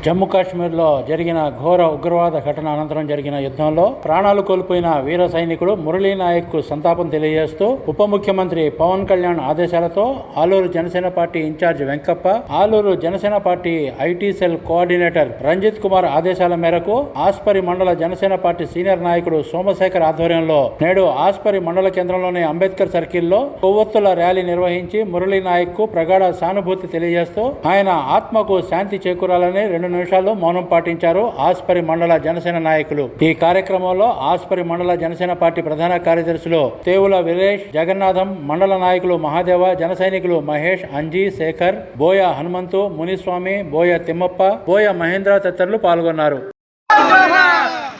జమ్మూ కాశ్మీర్లో జరిగిన ఘోర ఉగ్రవాద ఘటన అనంతరం జరిగిన యుద్ధంలో ప్రాణాలు కోల్పోయిన వీర సైనికుడు మురళీ నాయక్కు సంతాపం తెలియజేస్తూ ఉప ముఖ్యమంత్రి పవన్ కళ్యాణ్ ఆదేశాలతో Aluru Janasena party incharge Venkappa Aluru Janasena party IT cell coordinator Ranjith Kumar ఆదేశాల మేరకు ఆస్పరి మండల జనసేన పార్టీ సీనియర్ నాయకుడు సోమశేఖర్ ఆధ్వర్యంలో నేడు ఆస్పరి మండల కేంద్రంలోని అంబేద్కర్ సర్కిల్లో కొవ్వొత్తుల ర్యాలీ నిర్వహించి మురళీ నాయక్కు ప్రగాఢ సానుభూతి తెలియజేస్తూ ఆయన ఆత్మకు శాంతి చేకూరాలని రెండు నిమిషాలు మౌనం పాటించారు ఆస్పరి మండల జనసేన నాయకులు. ఈ కార్యక్రమంలో ఆస్పరి మండల జనసేన పార్టీ ప్రధాన కార్యదర్శులు తేవుల విరేష్ జగన్నాథం మండల నాయకులు మహాదేవ జన సైనికులు మహేష్ అంజీ శేఖర్ బోయ హనుమంతు మునిస్వామి బోయ తిమ్మప్ప బోయ మహేంద్ర తదితరులు పాల్గొన్నారు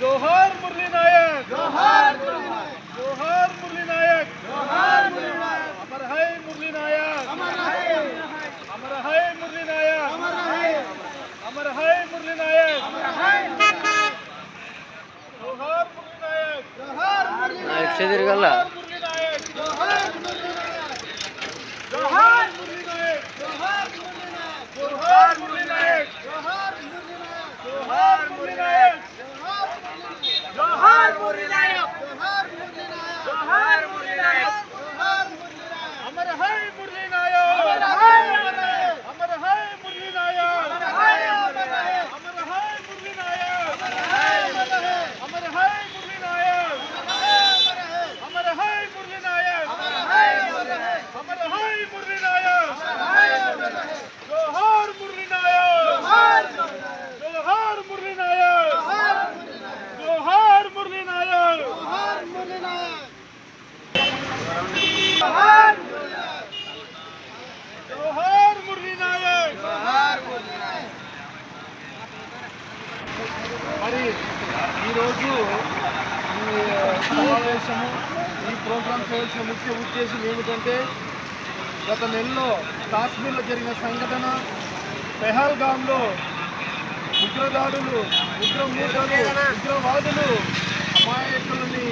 జోహార్ మురళీ నాయక్ జోహార్ జోహార్ మురళీ నాయక్ జోహార్ మురళీ నాయక్ అమర్ హై మురళీ నాయక్ అమర్ హై అమర్ హై మురళీ నాయక్ అమర్ హై అమర్ హై మురళీ నాయక్ అమర్ హై జోహార్ మురళీ నాయక్ జోహార్ మురళీ నాయక్ తిరగల మురళీ నాయక్ జోహార్ మురళీ నాయక్ జోహార్ మురళీ నాయక్ జోహార్ మురళీ నాయక్ జోహార్ మురళీ నాయక్ జోహార్ మురళీ నాయక్ జోహార్ మురళీ నాయక్ జోహార్ మురళీ నాయక్ అమర్ హై మురళీ నాయక్ అమర్ హై అమర్ హై మురళీ నాయక్ అమర్ హై అమర్ హై మురళీ నాయక్ అమర్ హై అమర్ హై మురళీ నాయక్ అమర్ హై మురళీ నాయక్ అమర్ హై మురళీ నాయక్ జోహార్ మురళీ నాయక్ జోహార్ మురళీ నాయక్ జోహార్ మురళీ నాయక్ జోహార్ మురళీ నాయక్ మరి ఈరోజు ఈ సమావేశము ఈ ప్రోగ్రాం చేయాల్సిన ముఖ్య ఉద్దేశం ఏమిటంటే గత నెలలో కాశ్మీర్లో జరిగిన సంఘటన పెహల్గామ్లో ఉగ్రదాడులు ఉగ్రమూటలు ఉగ్రవాదులు అమాయకులని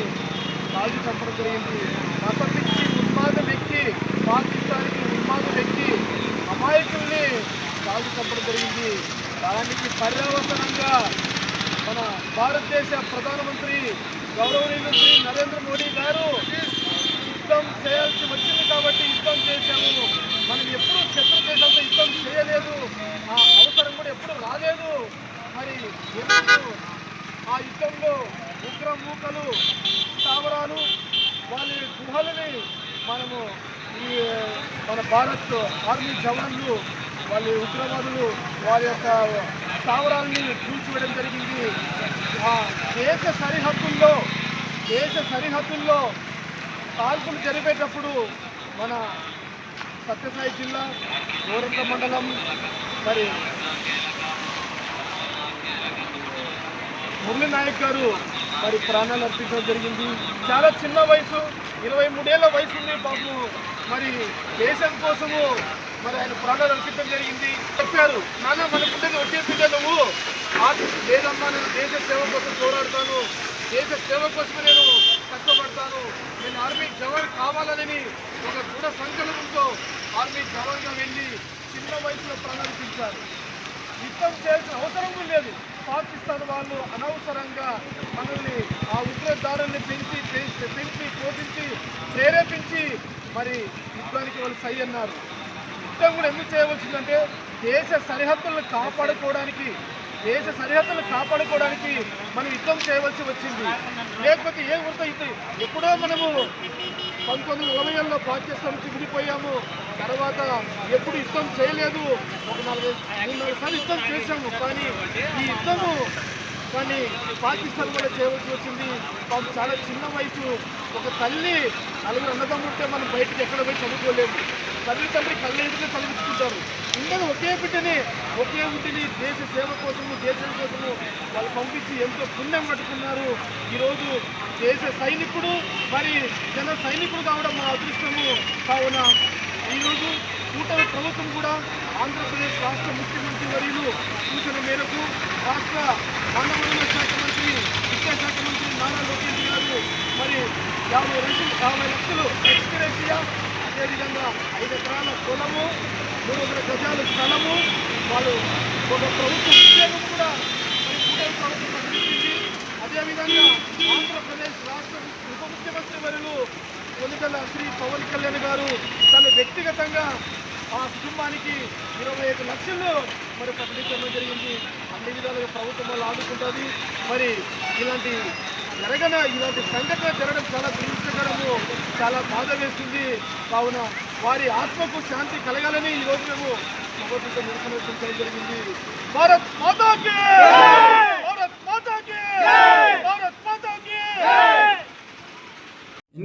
కాల్చి చంపడం జరిగింది. మతపిచ్చి ఉన్మాద వ్యక్తి పాకిస్తాన్కి ఉన్మాద వ్యక్తి అమాయకుల్ని కాల్చి చంపడం జరిగింది. దానికి పర్యవసనంగా మన భారతదేశ ప్రధానమంత్రి గౌరవనీయులు శ్రీ నరేంద్ర మోడీ గారు యుద్ధం చేయాల్సి వచ్చింది కాబట్టి యుద్ధం చేశాము. మనం ఎప్పుడు శత్రు దేశాలతో యుద్ధం చేయలేదు. ఆ అవసరం కూడా ఎప్పుడు రాలేదు. మరి ఎందుకు ఆ యుద్ధంలో ఉగ్ర మూకలు స్థావరాలు వాళ్ళ గుహలని మనము ఈ మన భారత్ ఆర్మీ జవాన్లు వాళ్ళ ఉగ్రవాదులు వారి యొక్క స్థావరాలని కూల్చివేయడం జరిగింది. ఆ దేశ సరిహద్దుల్లో దేశ సరిహద్దుల్లో కాల్పులు జరిపేటప్పుడు మన సత్యసాయి జిల్లా గోరంత మండలం మరి మురళీ నాయక్ గారు మరి ప్రాణాలు అర్పించడం జరిగింది. చాలా చిన్న వయసు ఇరవై మూడేళ్ళ వయసు ఉంది పాపం మరి దేశం కోసము మరి ఆయన ప్రాణాలు అర్పించడం జరిగింది. చెప్పారు నాన్న మన పుట్టిన వచ్చే నువ్వు. లేదమ్మా నేను దేశ సేవ కోసం పోరాడతాను. దేశ సేవ కోసమే నేను కష్టపడతాను. నేను ఆర్మీ జవాన్ కావాలని ఒక దృఢ సంకల్పంతో ఆర్మీ జవాన్గా వెళ్ళి చిన్న వయసులో ప్రాణాలు యుద్ధం చేయాల్సిన అవసరం లేదు. పాకిస్తాన్ వాళ్ళు అనవసరంగా మనల్ని ఆ ఉగ్రదారుల్ని పెంచి పెంచి పెంచి పోషించి ప్రేరేపించి మరి యుద్ధానికి వాళ్ళు సై అన్నారు. యుద్ధం కూడా ఎందుకు చేయవలసిందంటే దేశ సరిహద్దులను కాపాడుకోవడానికి దేశ సరిహద్దులను కాపాడుకోవడానికి మనం యుద్ధం చేయవలసి వచ్చింది. లేకపోతే ఏ వృత్తం యుద్ధం ఎప్పుడో మనము పంతొమ్మిది ఉదయంలో పాకిస్తాన్ నుంచి విడిపోయాము. తర్వాత ఎప్పుడు యుద్ధం చేయలేదు. ఒక నాలుగు సార్లు యుద్ధం చేశాము. కానీ ఈ యుద్ధము కానీ పాకిస్తాన్ కూడా చేయవలసి వచ్చింది. వాళ్ళు చాలా చిన్న వయసు. ఒక తల్లి నలుగురు అన్నదమ్ముంటే మనం బయటకు ఎక్కడ పోయి చదువుకోలేము. తల్లి తండ్రి కళ్ళు ఎదుటే చదివించుకుంటారు? ఉండదు ఒకే బిడ్డని ఒకే ఉంటిని దేశ సేవ కోసము దేశం కోసము వాళ్ళు పంపించి ఎంతో పుణ్యం పట్టుకున్నారు ఈరోజు దేశ సైనికుడు మరి జన సైనికుడు కావడం మా అదృష్టము. కావున ఈరోజు కూటమి ప్రభుత్వం కూడా ఆంధ్రప్రదేశ్ రాష్ట్ర ముఖ్యమంత్రి వర్యులు సూచన మేరకు రాష్ట్ర మానవ శాఖ మంత్రి విద్యాశాఖ మంత్రి నారా లోకేష్ గారు మరి యాభై లక్షలు యాభై లక్షలు ఎక్స్గ్రేషియా అదేవిధంగా ఐదు ఎకరాల పొలము మూడు వందల గజాల స్థలము వాళ్ళు ఒక ప్రభుత్వ ఉద్యోగం కూడా మరి కూటమి ప్రభుత్వం ప్రకటించింది అదేవిధంగా ఆంధ్రప్రదేశ్ రాష్ట్ర ఉప ముఖ్యమంత్రి వరకు కొనిదల శ్రీ పవన్ కళ్యాణ్ గారు తన వ్యక్తిగతంగా ఆ కుటుంబానికి ఇరవై ఐదు లక్షల్లో మరి ప్రకటించడం జరిగింది. అన్ని విధాలుగా ప్రభుత్వం వాళ్ళు ఆదుకుంటుంది. మరి ఇలాంటి జరగన ఇలాంటి సంఘటన జరగడం చాలా దురదృష్టకరము చాలా బాధ వేస్తుంది కావున వారి ఆత్మకు శాంతి కలగాలని ఈరోజు మేము నిరసన జరిగింది. భారత్ మాతాకి భారత్ మాతాకి భారత్ మాతాకి